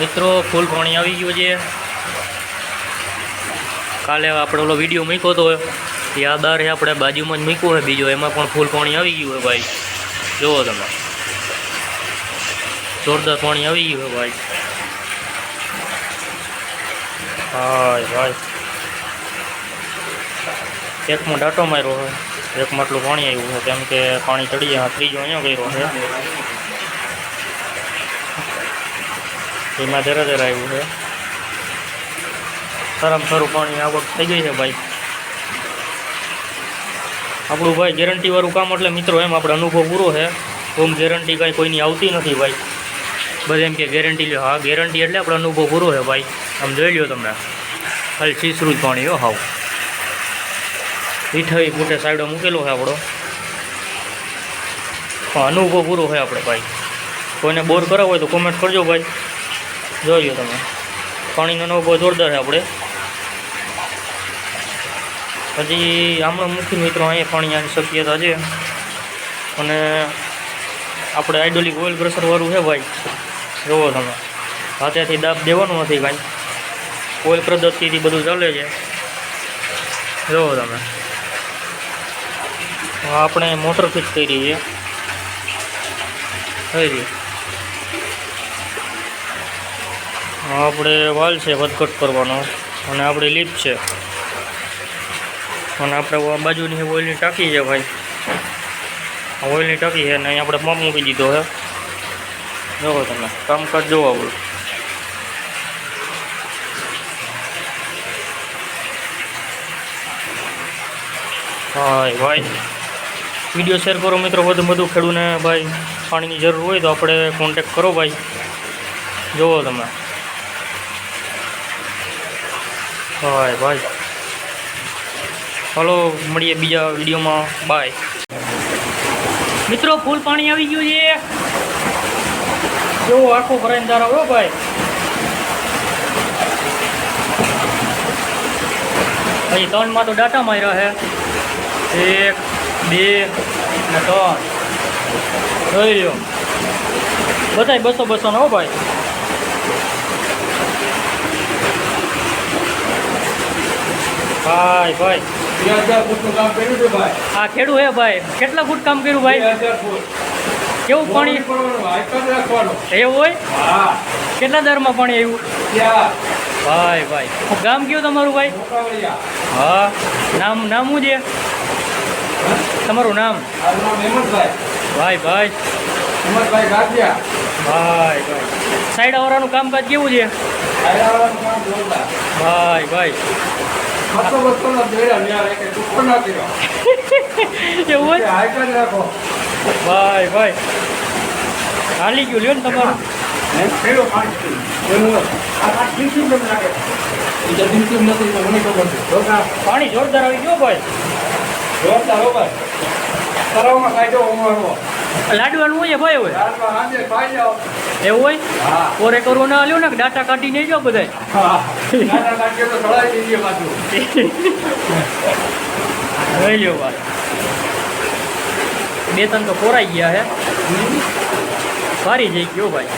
મિત્રો, ફૂલ પાણી આવી ગયું છે. કાલે આપણે ઓલો વીડિયો મૂક્યો હતો યાદાર છે આપણે બાજુમાં જ મૂક્યો હોય બીજો, એમાં પણ ફૂલ પાણી આવી ગયું છે ભાઈ. જુઓ તમે. જોરદાર પાણી આવી ગયું હોય ભાઈ. હાય ભાઈ એકમાં ડાટો માર્યો હોય. એકમાં આટલું પાણી આવ્યું છે કેમ કે પાણી ચડી ત્રીજો અહીંયા કર્યો છે. એમાં ધીરે ધીરે આવ્યું છે. સારામાં સારું પાણી આવક થઈ ગઈ છે ભાઈ. આપણું ભાઈ ગેરંટીવાળું કામ એટલે મિત્રો એમ આપણે અનુભવ પૂરો છે. ઓમ ગેરંટી કાંઈ કોઈની આવતી નથી ભાઈ. બધે એમ કે ગેરંટી લ્યો. હા ગેરંટી એટલે આપણે અનુભવ પૂરો છે ભાઈ. આમ જોઈ લ્યો તમને. ખાલી છીસરું જ પાણી હો, હાવ. મીઠાઈ ફૂટે સાઈડો મૂકેલો છે આપણો. અનુભવ પૂરો છે આપણે ભાઈ. કોઈને બોર કરાવો હોય તો કોમેન્ટ કરજો ભાઈ. જોઈ લો તમે. પાણીનો અનુભવ જોરદાર છે આપણે. હજી હમણાં મુખ્ય મિત્રો અહીંયા પાણી આવી શક્યતા છે. અને આપણે આઇડોલિક ઓઇલ પ્રેશરવાળું છે ભાઈ. જોવો તમે. હાથેથી દાબ દેવાનું નથી ભાઈ ઓઇલ પદ્ધતિથી બધું ચાલે છે. જુઓ તમે. આપણે મોટર ફિટ કરી છે. થઈ રહી હા, આપણે વાલ છે વધઘટ કરવાનો. અને આપણી લીપ છે. અને આપણે બાજુની ઓઇલની ટાંકી છે ભાઈ. ઓઇલની ટાંકી છે અને અહીં આપણે પંપ મૂકી દીધો છે. જોવો તમે, કામકાજ જોવો આપણું હા ભાઈ. વીડિયો શેર કરો મિત્રો વધુ વધુ ખેડૂને, ભાઈ, પાણીની જરૂર હોય તો આપણે કોન્ટેક કરો ભાઈ. જોવો તમે. હાય ભાઈ. હલો, મળીએ બીજા વિડીયોમાં. બાય મિત્રો, ફૂલ પાણી આવી ગયું છે. કેવો આખો ભરાઈને આવ્યો ભાઈ. પછી ત્રણમાં તો ડાટા માર્યા છે એક, બે ને ત્રણ. જોઈ લ્યો. બધાય બસો બસો હો, ભાઈ. ભાઈ ભાઈ. આ ખેડૂ હે ભાઈ. કેટલા ફૂટ કામ કર્યું ભાઈ? કેવું પાણી? એવું હોય? કેટલા દરમાં પાણી આવ્યું? ભાઈ ભાઈ. ગામ કયું તમારું ભાઈ? હા. નામ નામ શું છે? તમારું નામ? ભાઈ ભાઈ. ભાઈ ભાઈ. સાઈડ સાઈડવાળાનું કામકાજ કેવું છે? ભાઈ ભાઈ. એવું ભાઈ ભાઈ. હાલી ગયું લ્યો ને તમારું? પાણી જોરદાર આવી ગયો ભાઈ. જોરદાર હો ભાઈ. તરાવમાં કાઢો ઉમાડવો લાડવાનું હોય, ભાઈ હોય? એવું હોય? ઓરે કરવો ના લ્યો ને ડાટા કાઢી નહીં જાઓ બધા જોઈ લ્યો ભાઈ બે ત્રણ તો કોરાઈ ગયા હે. સારી જઈ ગયો ભાઈ.